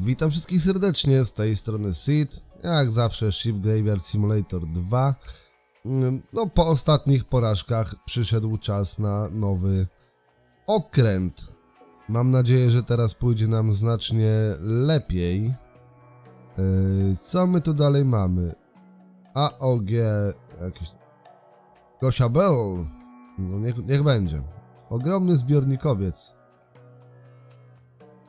Witam wszystkich serdecznie, z tej strony Sid, jak zawsze Ship Graveyard Simulator 2. Mm, No, po ostatnich porażkach przyszedł czas na nowy okręt. Mam nadzieję, że teraz pójdzie nam znacznie lepiej. Yy, Co my tu dalej mamy? AOG, jakiś... Gosia Bell. No niech, niech będzie. Ogromny zbiornikowiec.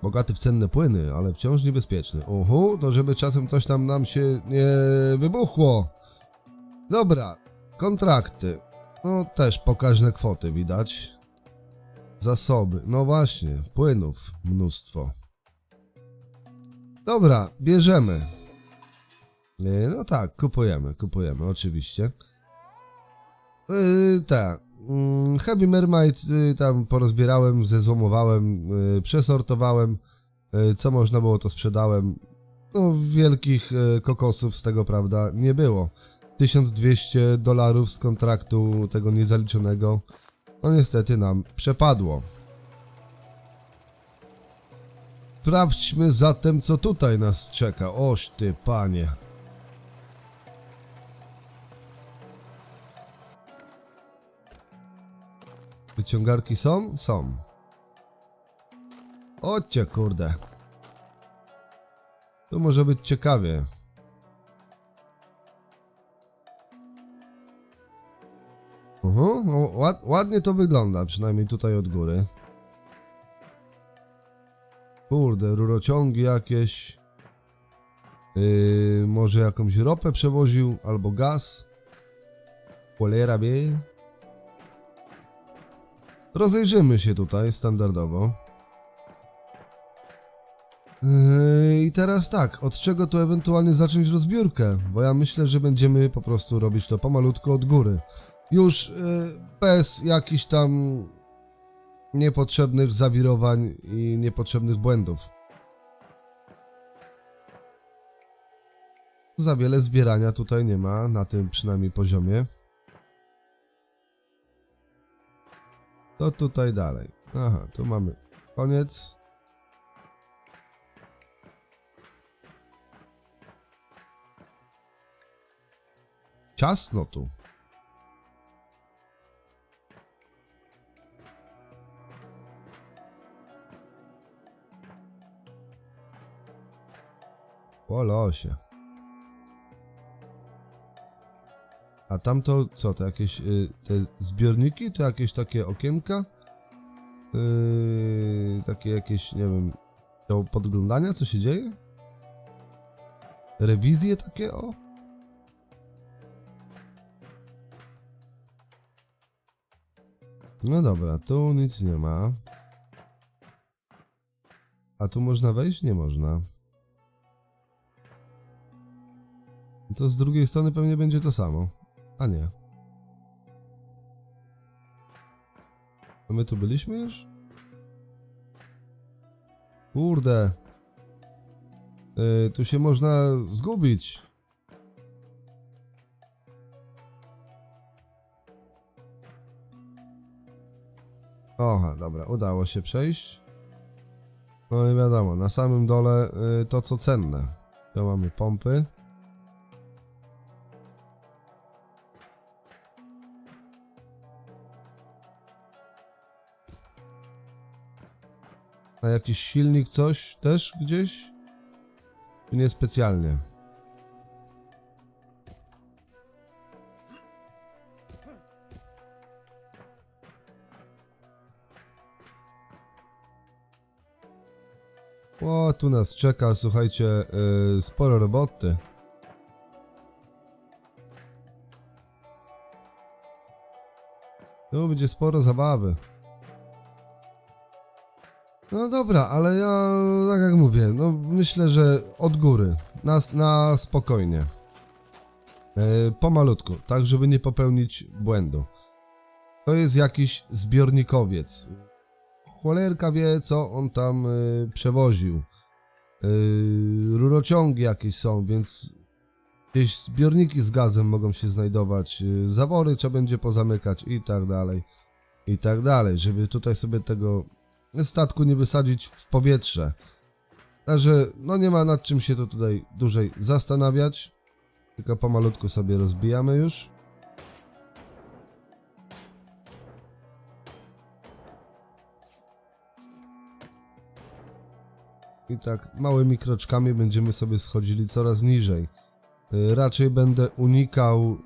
Bogaty w cenne płyny, ale wciąż niebezpieczny. Uhu, to żeby czasem coś tam nam się nie wybuchło. Dobra, kontrakty. No też pokaźne kwoty widać. Zasoby, no właśnie, płynów mnóstwo. Dobra, bierzemy. No tak, kupujemy, kupujemy, oczywiście. Yy, tak. Mm, Heavy Mermaid yy, tam porozbierałem, zezłomowałem, yy, przesortowałem. Yy, co można było, to sprzedałem. No, wielkich kokosów z tego, prawda, nie było. 1200 dolarów z kontraktu tego niezaliczonego. No niestety nam przepadło. Sprawdźmy zatem, co tutaj nas czeka. Oż ty, panie. Wyciągarki są? Są. Chodźcie, kurde. Tu może być ciekawie. Uhu, no, ład, ładnie to wygląda, przynajmniej tutaj od góry. Kurde, rurociągi jakieś. Yy, może jakąś ropę przewoził, albo gaz. Cholera wie. Rozejrzymy się tutaj standardowo. Yy, I teraz tak, od czego tu ewentualnie zacząć rozbiórkę? Bo ja myślę, że będziemy po prostu robić to pomalutko od góry. Już yy, bez jakichś tam niepotrzebnych zawirowań i niepotrzebnych błędów. Za wiele zbierania tutaj nie ma, na tym przynajmniej poziomie. To tutaj dalej. Aha, tu mamy koniec. Ciasno tu. Po losie. A tamto co, to jakieś y, te zbiorniki, to jakieś takie okienka? Yy, takie jakieś, nie wiem, do podglądania, co się dzieje? Rewizje takie, o? No dobra, tu nic nie ma. A tu można wejść? Nie można. To z drugiej strony pewnie będzie to samo. A nie. A my tu byliśmy już? Kurde. Yy, tu się można zgubić. Oha, dobra, udało się przejść. No i wiadomo, na samym dole yy, to co cenne. Tu mamy pompy. A jakiś silnik, coś też gdzieś? Czy nie specjalnie? O, tu nas czeka, słuchajcie, yy, sporo roboty. Tu będzie sporo zabawy. No dobra, ale ja, tak jak mówię, no myślę, że od góry, na, na spokojnie. E, pomalutku, tak żeby nie popełnić błędu. To jest jakiś zbiornikowiec. Cholerka wie, co on tam y, przewoził. Y, rurociągi jakieś są, więc gdzieś zbiorniki z gazem mogą się znajdować. Zawory trzeba będzie pozamykać i tak dalej. I tak dalej, żeby tutaj sobie tego statku nie wysadzić w powietrze. Także no nie ma nad czym się to tutaj dłużej zastanawiać. Tylko pomalutku sobie rozbijamy już. I tak małymi kroczkami będziemy sobie schodzili coraz niżej. Y, Raczej będę unikał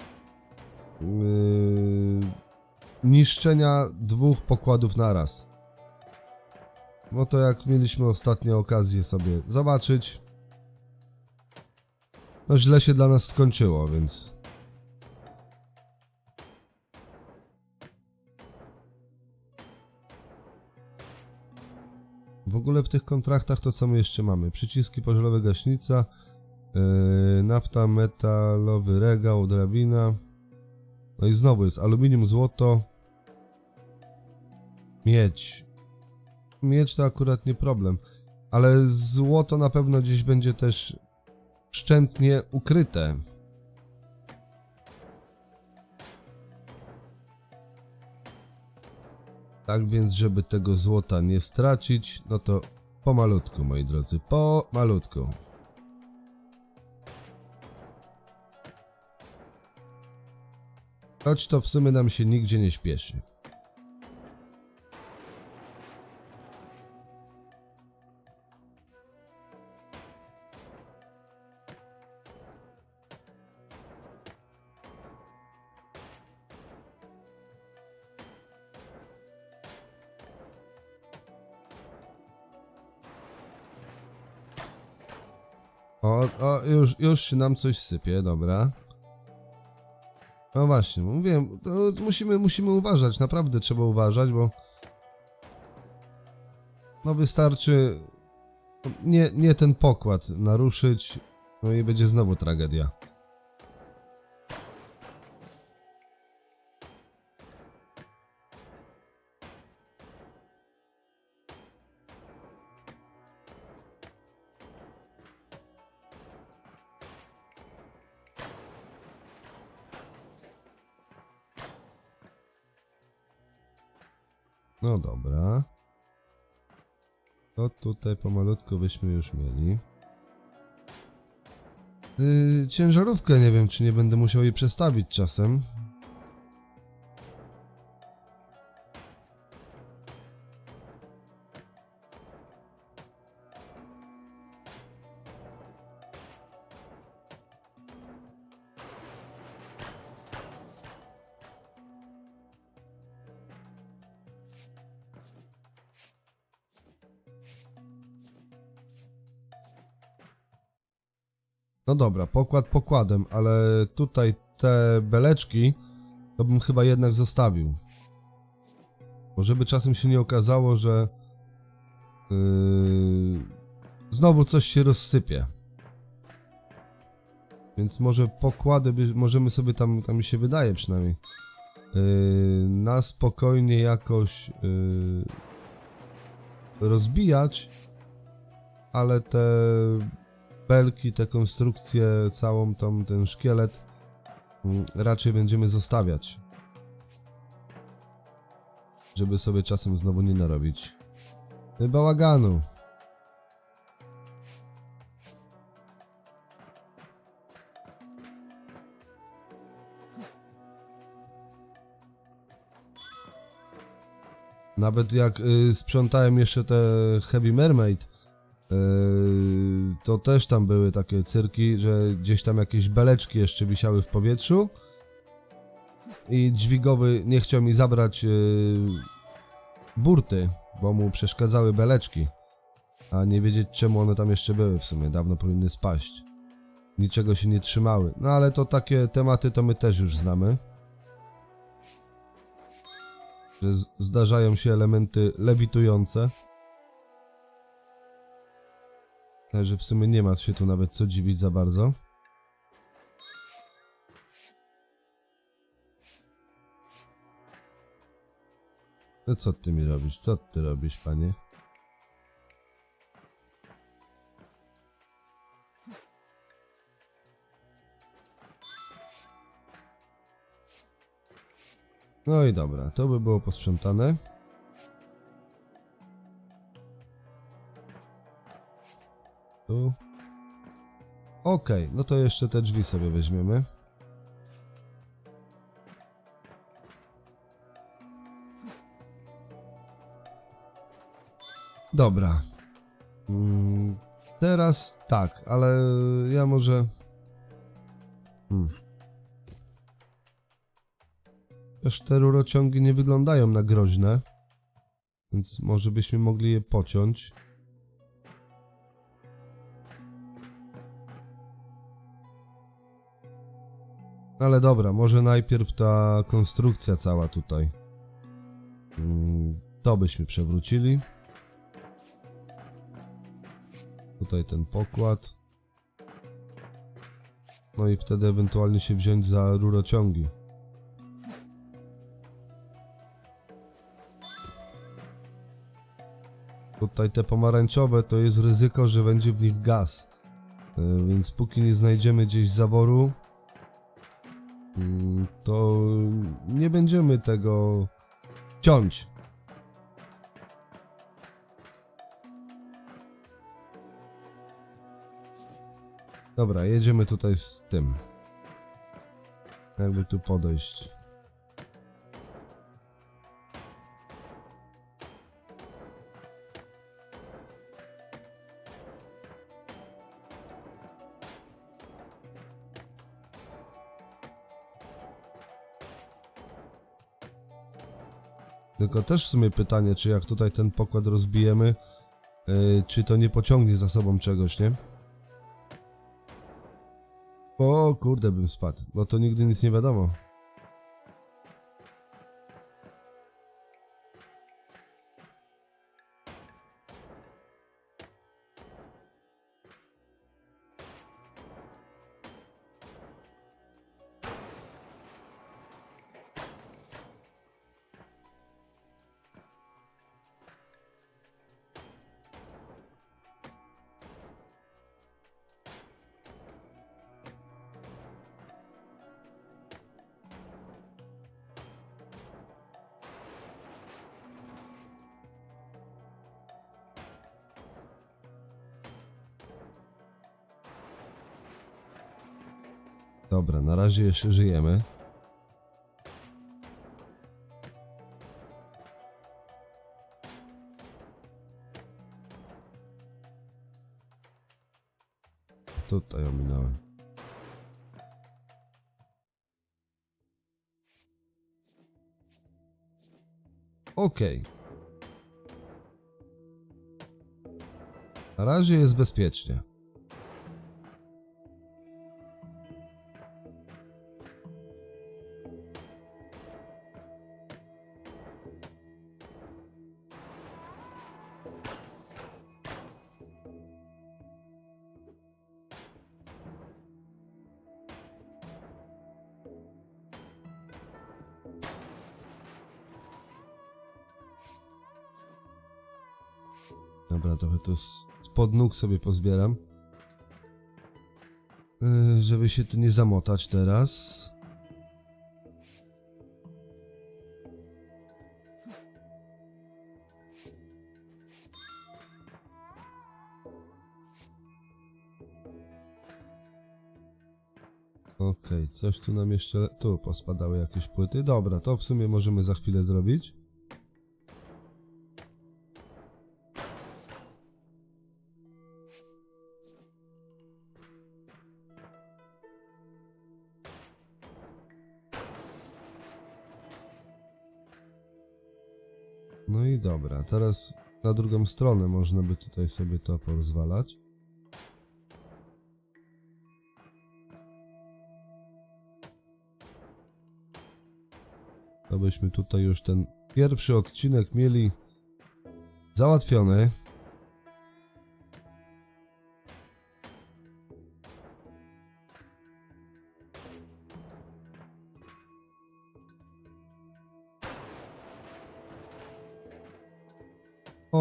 yy, niszczenia dwóch pokładów naraz. No to jak mieliśmy ostatnio okazję sobie zobaczyć. No źle się dla nas skończyło, więc. W ogóle w tych kontraktach to co my jeszcze mamy? Przyciski pożarowe gaśnica, yy, nafta, metalowy regał, drabina. No i znowu jest aluminium, złoto, miedź. Miedź to akurat nie problem, ale złoto na pewno gdzieś będzie też szczętnie ukryte. Tak więc, żeby tego złota nie stracić, no to pomalutku, moi drodzy, pomalutku. Choć to w sumie nam się nigdzie nie śpieszy. Już, nam coś sypie, dobra. No właśnie, mówiłem, to musimy, musimy uważać, naprawdę trzeba uważać, bo no wystarczy nie, nie ten pokład naruszyć, no i będzie znowu tragedia. No dobra. To tutaj pomalutku byśmy już mieli. Yy, ciężarówkę nie wiem, czy nie będę musiał jej przestawić czasem. Dobra, pokład pokładem, ale tutaj te beleczki to bym chyba jednak zostawił. Bo żeby czasem się nie okazało, że yy, znowu coś się rozsypie. Więc może pokłady możemy sobie tam, tam mi się wydaje przynajmniej, yy, na spokojnie jakoś yy, rozbijać, ale te belki, te konstrukcje, całą tą, ten szkielet mm, raczej będziemy zostawiać. Żeby sobie czasem znowu nie narobić bałaganu. Nawet jak y, sprzątałem jeszcze te Heavy Mermaid, to też tam były takie cyrki, że gdzieś tam jakieś beleczki jeszcze wisiały w powietrzu i dźwigowy nie chciał mi zabrać yy, burty, bo mu przeszkadzały beleczki, a nie wiedzieć czemu one tam jeszcze były w sumie, dawno powinny spaść. Niczego się nie trzymały. No ale to takie tematy to my też już znamy. Że zdarzają się elementy lewitujące. Także w sumie nie ma się tu nawet co dziwić za bardzo. No co ty mi robisz? Co ty robisz, panie? No i dobra, to by było posprzątane. Tu. Okej, no to jeszcze te drzwi sobie weźmiemy. Dobra. Mm, teraz tak, ale ja może. Hmm. Też te rurociągi nie wyglądają na groźne, więc może byśmy mogli je pociąć. Ale dobra, może najpierw ta konstrukcja cała tutaj. Mm, To byśmy przewrócili. Tutaj ten pokład. No i wtedy ewentualnie się wziąć za rurociągi. Tutaj te pomarańczowe to jest ryzyko, że będzie w nich gaz. E, Więc póki nie znajdziemy gdzieś zaworu, to nie będziemy tego ciąć. Dobra, jedziemy tutaj z tym. Jakby tu podejść. Tylko też w sumie pytanie, czy jak tutaj ten pokład rozbijemy, yy, czy to nie pociągnie za sobą czegoś, nie? O kurde, bym spadł, bo to nigdy nic nie wiadomo. Razie jeszcze żyjemy. Tutaj ominąłem. Okej. Na razie jest bezpiecznie. To spod nóg sobie pozbieram. Yy, żeby się tu nie zamotać teraz. Okej, coś tu nam jeszcze... Tu pospadały jakieś płyty. Dobra, to w sumie możemy za chwilę zrobić. Teraz na drugą stronę można by tutaj sobie to porozwalać. To byśmy tutaj już ten pierwszy odcinek mieli załatwiony.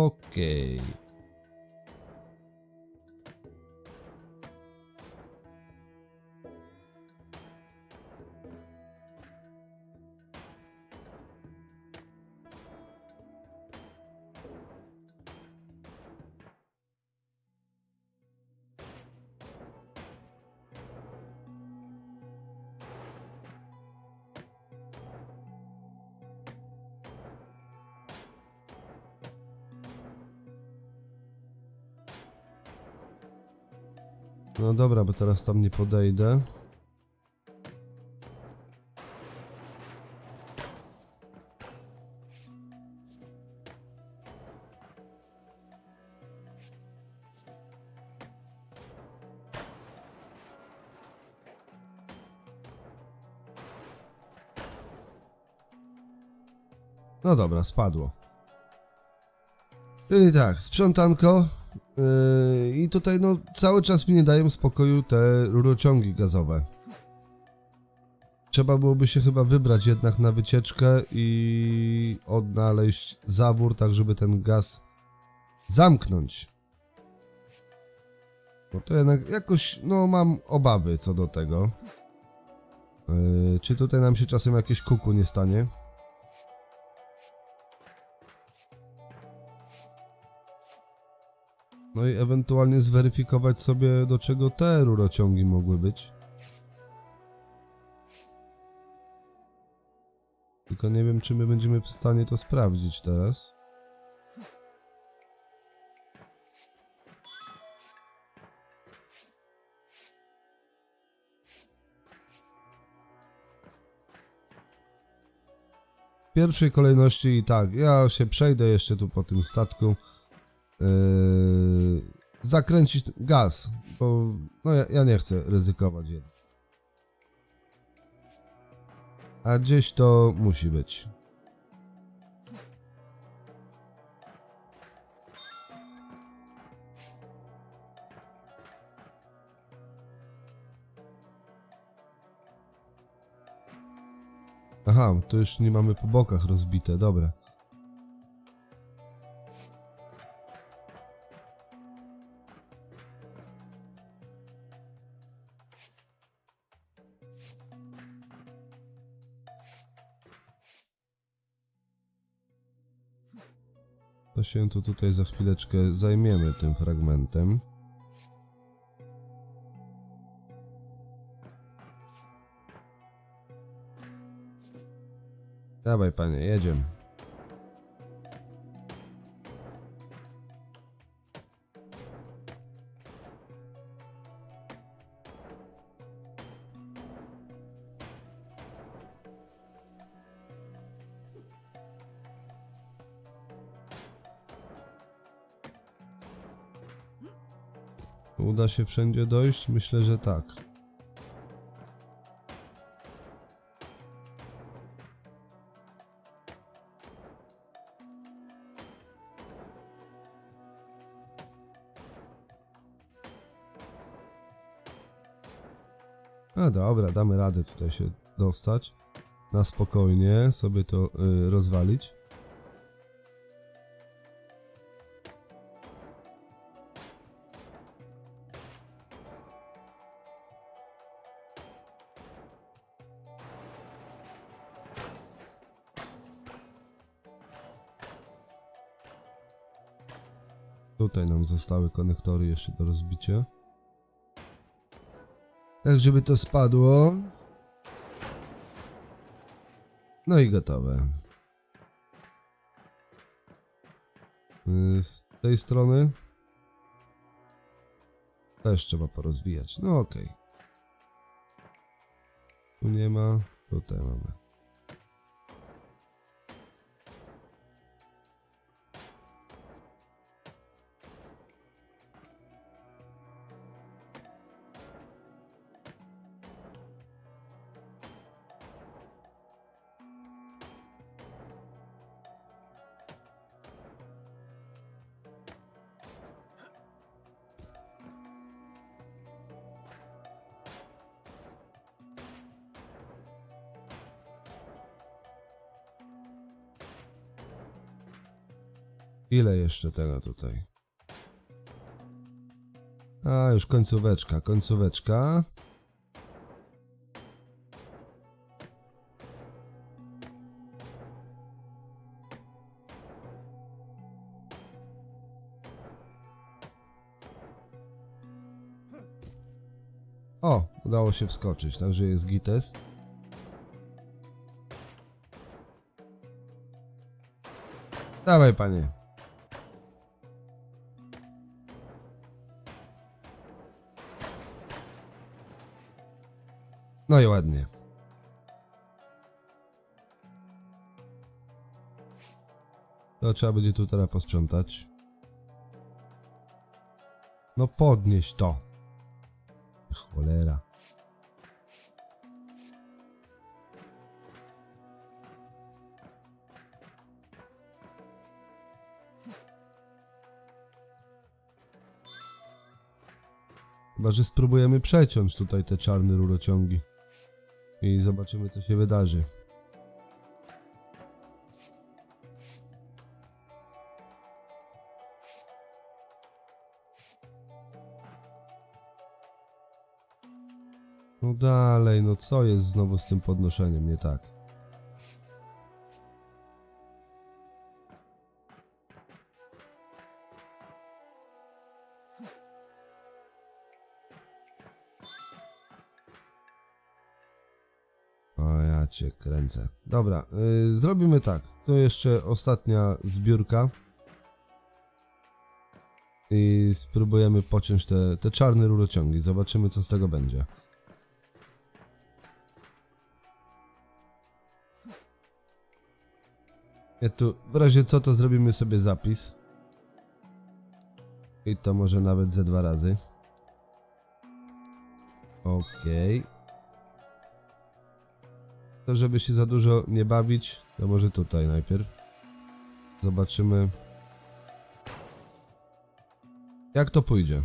Okej. Dobra, bo teraz tam nie podejdę. No dobra, spadło. Czyli tak, sprzątanko. Yy, I tutaj no cały czas mi nie dają spokoju te rurociągi gazowe. Trzeba byłoby się chyba wybrać jednak na wycieczkę i odnaleźć zawór, tak żeby ten gaz zamknąć. Bo to jednak jakoś, no mam obawy co do tego. Yy, czy tutaj nam się czasem jakieś kuku nie stanie? No i ewentualnie zweryfikować sobie, do czego te rurociągi mogły być. Tylko nie wiem, czy my będziemy w stanie to sprawdzić teraz. W pierwszej kolejności i tak, ja się przejdę jeszcze tu po tym statku. Yy, zakręcić gaz, bo no ja, ja nie chcę ryzykować jednak. A gdzieś to musi być. Aha, to już nie mamy po bokach rozbite, dobra. To się tu tutaj za chwileczkę zajmiemy tym fragmentem. Dawaj panie, jedziemy. Uda się wszędzie dojść? Myślę, że tak. No dobra, damy radę tutaj się dostać. Na spokojnie sobie to y, rozwalić. Tutaj nam zostały konektory jeszcze do rozbicia. Tak, żeby to spadło. No i gotowe. Y, Z tej strony też trzeba porozwijać. No okej. Tu nie ma, tutaj mamy. Ile jeszcze tego tutaj? A, już końcóweczka, końcóweczka. O, udało się wskoczyć, także jest gites. Dawaj, panie. No i ładnie. To trzeba będzie tu teraz posprzątać. No podnieś to. Cholera. Chyba, że spróbujemy przeciąć tutaj te czarne rurociągi. I zobaczymy, co się wydarzy. No dalej, no co jest znowu z tym podnoszeniem nie tak? Kręcę. Dobra, yy, zrobimy tak. To jeszcze ostatnia zbiórka. I spróbujemy pociąć te, te czarne rurociągi. Zobaczymy, co z tego będzie. Ja tu w razie co to zrobimy sobie zapis. I to może nawet ze dwa razy. Okej. To żeby się za dużo nie bawić, to może tutaj najpierw. Zobaczymy. Jak to pójdzie?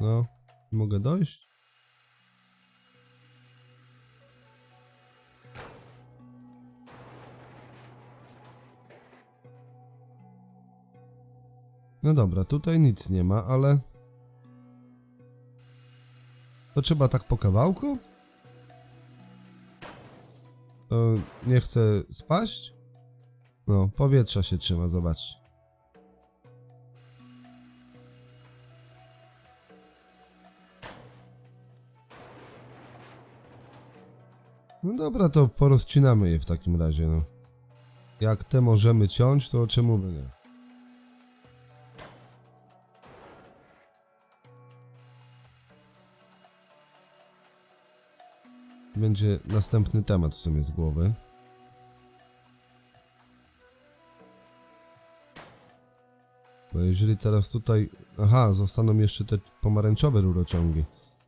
No, mogę dojść? No dobra, tutaj nic nie ma, ale... To trzeba tak po kawałku? To nie chce spaść? No, powietrza się trzyma, zobacz. No dobra, to porozcinamy je w takim razie, no. Jak te możemy ciąć, to czemu by nie? Będzie następny temat w sumie z głowy. Bo jeżeli teraz tutaj... Aha, zostaną jeszcze te pomarańczowe rurociągi.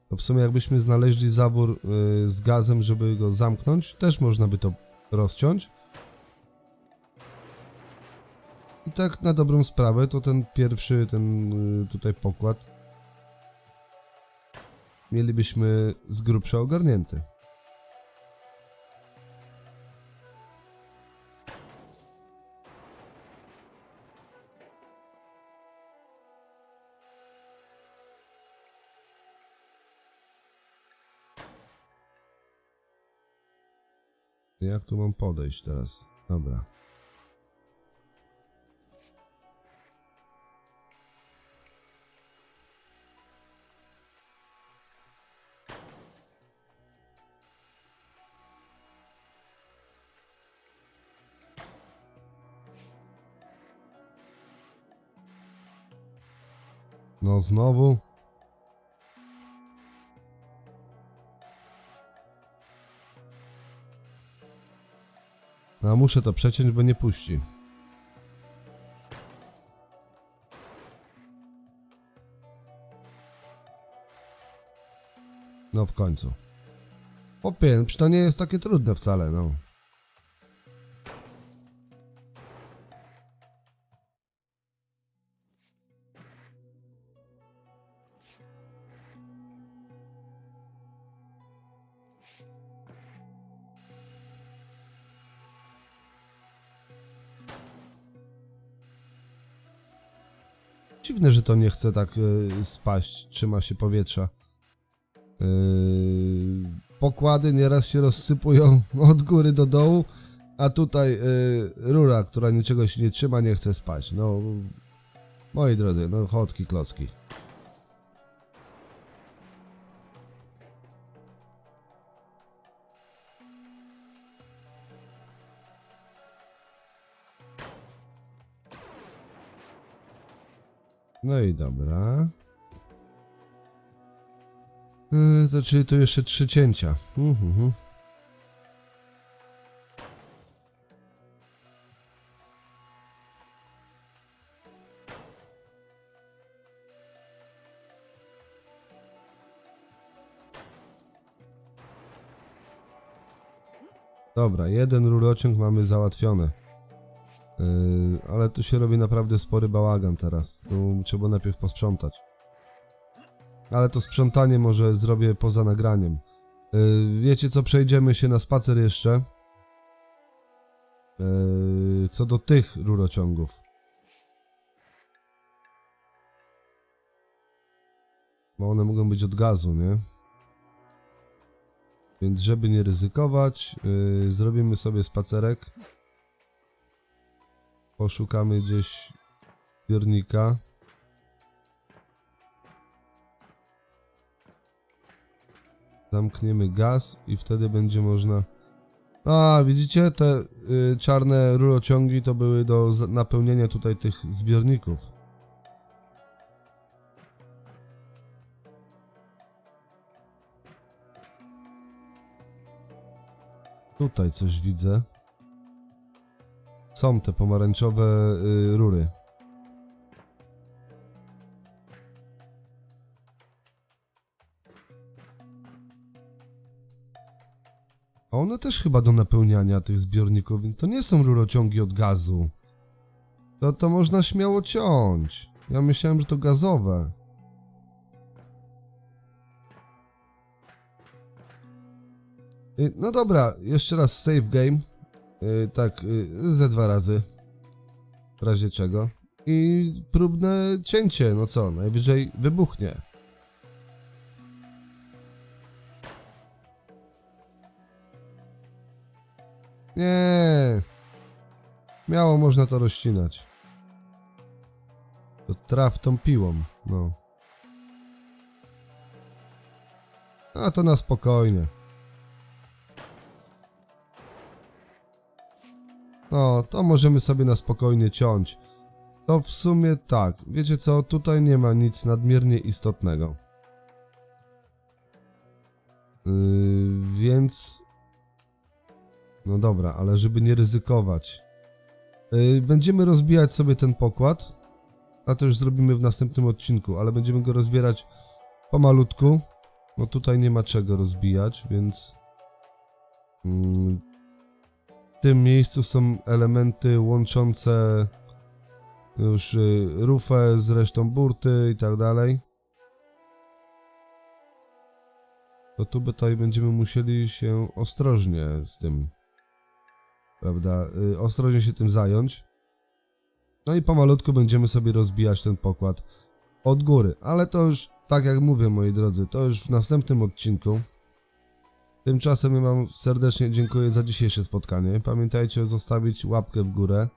To w sumie jakbyśmy znaleźli zawór y, z gazem, żeby go zamknąć, też można by to rozciąć. I tak na dobrą sprawę, to ten pierwszy, ten y, tutaj pokład mielibyśmy z grubsza ogarnięty. Jak tu mam podejść teraz? Dobra. No znowu. No muszę to przeciąć, bo nie puści. No w końcu. Opie, przecież to nie jest takie trudne wcale, no. Dziwne, że to nie chce tak y, spaść, trzyma się powietrza. Yy, pokłady nieraz się rozsypują od góry do dołu, a tutaj y, rura, która niczego się nie trzyma, nie chce spać. No, moi drodzy, no chodki klocki. No i dobra. Yy, to czyli tu jeszcze trzy cięcia. Mhm, mhm. Dobra, jeden rurociąg mamy załatwiony. Yy, ale tu się robi naprawdę spory bałagan teraz. Tu trzeba najpierw posprzątać. Ale to sprzątanie może zrobię poza nagraniem. Yy, wiecie co, przejdziemy się na spacer jeszcze. Yy, co do tych rurociągów. Bo one mogą być od gazu, nie? Więc żeby nie ryzykować, zrobimy sobie spacerek. Poszukamy gdzieś zbiornika. Zamkniemy gaz i wtedy będzie można... A, widzicie? Te y, czarne rurociągi to były do napełnienia tutaj tych zbiorników. Tutaj coś widzę. Są te pomarańczowe y, rury. A one też chyba do napełniania tych zbiorników. To nie są rurociągi od gazu. To, to można śmiało ciąć. Ja myślałem, że to gazowe. Y, No dobra, jeszcze raz save game. Y, tak, y, ze dwa razy. W razie czego. I próbne cięcie, no co, najwyżej wybuchnie. Nie. Miało można to rozcinać. To traf tą piłą, no. A to na spokojnie. No, to możemy sobie na spokojnie ciąć. To w sumie tak. Wiecie co, tutaj nie ma nic nadmiernie istotnego. Yy, więc... No dobra, ale żeby nie ryzykować. Yy, będziemy rozbijać sobie ten pokład. A to już zrobimy w następnym odcinku, ale będziemy go rozbierać pomalutku. Bo tutaj nie ma czego rozbijać, więc... Yy, tym miejscu są elementy łączące już y, rufę z resztą burty i tak dalej. To tu tutaj będziemy musieli się ostrożnie z tym, prawda, y, ostrożnie się tym zająć. No i pomalutku będziemy sobie rozbijać ten pokład od góry, ale to już, tak jak mówię moi drodzy, to już w następnym odcinku. Tymczasem ja wam serdecznie dziękuję za dzisiejsze spotkanie. Pamiętajcie zostawić łapkę w górę.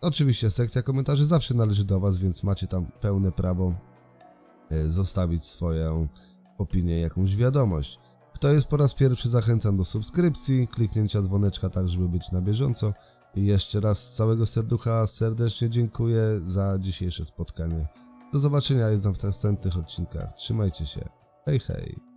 Oczywiście sekcja komentarzy zawsze należy do was, więc macie tam pełne prawo e, zostawić swoją opinię, jakąś wiadomość. Kto jest po raz pierwszy, zachęcam do subskrypcji, kliknięcia dzwoneczka, tak żeby być na bieżąco. I jeszcze raz z całego serducha serdecznie dziękuję za dzisiejsze spotkanie. Do zobaczenia jest w następnych odcinkach. Trzymajcie się. Hej, hej.